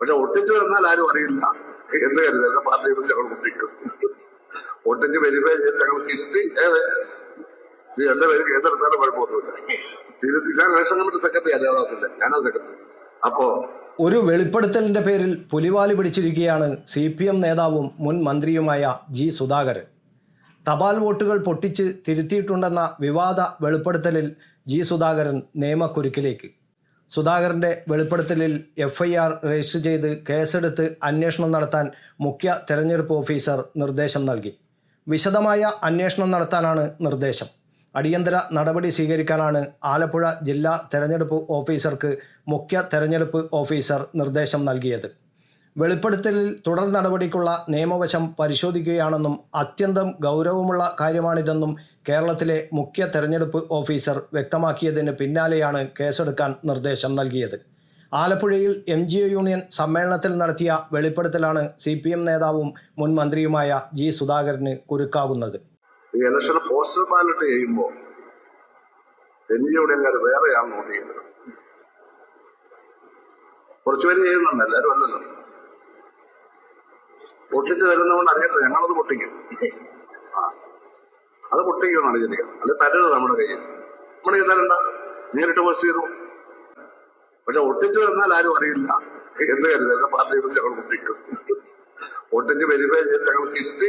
പക്ഷെ ഒട്ടിച്ചു തന്നാൽ ആരും അറിയില്ല എന്ന് കരുതരുത് പാർട്ടിയുടെ ഞങ്ങൾ ഒട്ടിക്കും ഒട്ടിച്ച് വെരിഫൈ ചെയ്ത് ഞങ്ങൾ തിരുത്തി ഇത് എന്റെ പേര് കേസെടുത്താലും കുഴപ്പമൊന്നുമില്ല. തിരുത്തി ഞാൻ ഇലക്ഷൻ കമ്മിറ്റി സെക്രട്ടറി അജയദാസിന്റെ ഞാനാ സെക്രട്ടറി. അപ്പോ ഒരു വെളിപ്പെടുത്തലിന്റെ പേരിൽ പുലിവാലി പിടിച്ചിരിക്കുകയാണ് സി പി എം നേതാവും മുൻ മന്ത്രിയുമായ ജി സുധാകരൻ. തപാൽ വോട്ടുകൾ പൊട്ടിച്ച് തിരുത്തിയിട്ടുണ്ടെന്ന വിവാദ വെളിപ്പെടുത്തലിൽ ജി സുധാകരൻ നിയമക്കുരുക്കിലേക്ക്. സുധാകരന്റെ വെളിപ്പെടുത്തലിൽ എഫ് ഐ ആർ രജിസ്റ്റർ ചെയ്ത് കേസെടുത്ത് അന്വേഷണം നടത്താൻ മുഖ്യ തെരഞ്ഞെടുപ്പ് ഓഫീസർ നിർദ്ദേശം നൽകി. വിശദമായ അന്വേഷണം നടത്താനാണ് നിർദ്ദേശം. അടിയന്തര നടപടി സ്വീകരിക്കാനാണ് ആലപ്പുഴ ജില്ലാ തെരഞ്ഞെടുപ്പ് ഓഫീസർക്ക് മുഖ്യ തെരഞ്ഞെടുപ്പ് ഓഫീസർ നിർദ്ദേശം നൽകിയത്. വെളിപ്പെടുത്തലിൽ തുടർ നടപടിക്കുള്ള നിയമവശം പരിശോധിക്കുകയാണെന്നും അത്യന്തം ഗൗരവമുള്ള കാര്യമാണിതെന്നും കേരളത്തിലെ മുഖ്യ തെരഞ്ഞെടുപ്പ് ഓഫീസർ വ്യക്തമാക്കിയതിന് പിന്നാലെയാണ് കേസെടുക്കാൻ നിർദ്ദേശം നൽകിയത്. ആലപ്പുഴയിൽ എം ജി ഒ യൂണിയൻ സമ്മേളനത്തിൽ നടത്തിയ വെളിപ്പെടുത്തലാണ് സി പി എം നേതാവും മുൻ മന്ത്രിയുമായ ജി സുധാകരന് കുരുക്കാകുന്നത്. കുറച്ചുപേര് ചെയ്യുന്നുണ്ട്. എല്ലാവരും അല്ലല്ലോ. പൊട്ടിച്ച് തരുന്നതുകൊണ്ട് അറിയത്തില്ല. ഞങ്ങളത് പൊട്ടിക്കും. ആ. അത് പൊട്ടിക്കുമെന്ന് അറിഞ്ഞിരിക്കുക അല്ലെ തരരുത് നമ്മുടെ കയ്യിൽ. നമ്മുടെ കയ്യിൽ തരണ്ട. നേരിട്ട് പോസ്റ്റ് ചെയ്തു. പക്ഷെ ഒട്ടിച്ചു തന്നാൽ ആരും അറിയില്ല. എന്ന് കരുതരുത് പാർട്ടിയുടെ ഞങ്ങൾ പൊട്ടിക്കും. ഒട്ടിച്ച് വെരിഫൈ ചെയ്ത് ഞങ്ങൾ തിരുത്തി.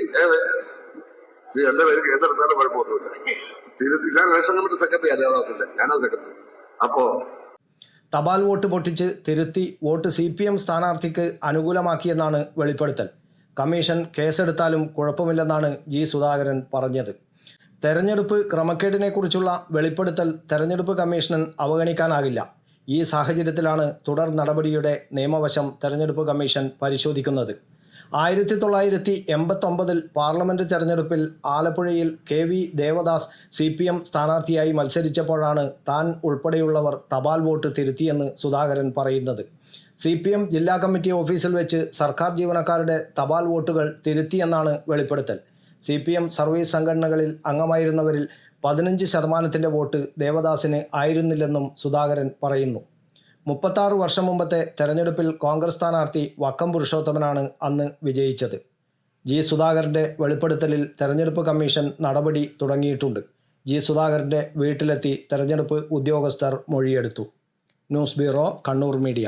ഇത് എന്റെ പേര് കേസെടുത്താലും കുഴപ്പമൊന്നുമില്ല. തിരുത്തി. ഞാൻ ഇലക്ഷൻ കമ്മിറ്റി സെക്രട്ടറി അജയദാസിന്റെ ഞാനാ സെക്രട്ടറി. അപ്പോ തപാൽ വോട്ട് പൊട്ടിച്ച് തിരുത്തി വോട്ട് സി പി എം സ്ഥാനാർത്ഥിക്ക് അനുകൂലമാക്കിയെന്നാണ് വെളിപ്പെടുത്തൽ. കമ്മീഷൻ കേസെടുത്താലും കുഴപ്പമില്ലെന്നാണ് ജി സുധാകരൻ പറഞ്ഞത്. തെരഞ്ഞെടുപ്പ് ക്രമക്കേടിനെക്കുറിച്ചുള്ള വെളിപ്പെടുത്തൽ തെരഞ്ഞെടുപ്പ് കമ്മീഷന് അവഗണിക്കാനാകില്ല. ഈ സാഹചര്യത്തിലാണ് തുടർ നടപടിയുടെ നിയമവശം തെരഞ്ഞെടുപ്പ് കമ്മീഷൻ പരിശോധിക്കുന്നത്. ആയിരത്തി തൊള്ളായിരത്തി എൺപത്തൊമ്പതിൽ പാർലമെന്റ് തെരഞ്ഞെടുപ്പിൽ ആലപ്പുഴയിൽ K V Devadas C P M സ്ഥാനാർത്ഥിയായി മത്സരിച്ചപ്പോഴാണ് താൻ ഉൾപ്പെടെയുള്ളവർ തപാൽ വോട്ട് തിരുത്തിയെന്ന് സുധാകരൻ പറയുന്നത്. സി പി എം ജില്ലാ കമ്മിറ്റി ഓഫീസിൽ വെച്ച് സർക്കാർ ജീവനക്കാരുടെ തപാൽ വോട്ടുകൾ തിരുത്തിയെന്നാണ് വെളിപ്പെടുത്തൽ. സി പി എം സർവീസ് സംഘടനകളിൽ അംഗമായിരുന്നവരിൽ പതിനഞ്ച് ശതമാനത്തിന്റെ വോട്ട് ദേവദാസിന് ആയിരുന്നില്ലെന്നും സുധാകരൻ പറയുന്നു. മുപ്പത്താറ് വർഷം മുമ്പത്തെ തെരഞ്ഞെടുപ്പിൽ കോൺഗ്രസ് സ്ഥാനാർത്ഥി വക്കം പുരുഷോത്തമനാണ് അന്ന് വിജയിച്ചത്. ജി സുധാകരന്റെ വെളിപ്പെടുത്തലിൽ തെരഞ്ഞെടുപ്പ് കമ്മീഷൻ നടപടി തുടങ്ങിയിട്ടുണ്ട്. ജി സുധാകരന്റെ വീട്ടിലെത്തി തെരഞ്ഞെടുപ്പ് ഉദ്യോഗസ്ഥർ മൊഴിയെടുത്തു. News bureau Kannur media.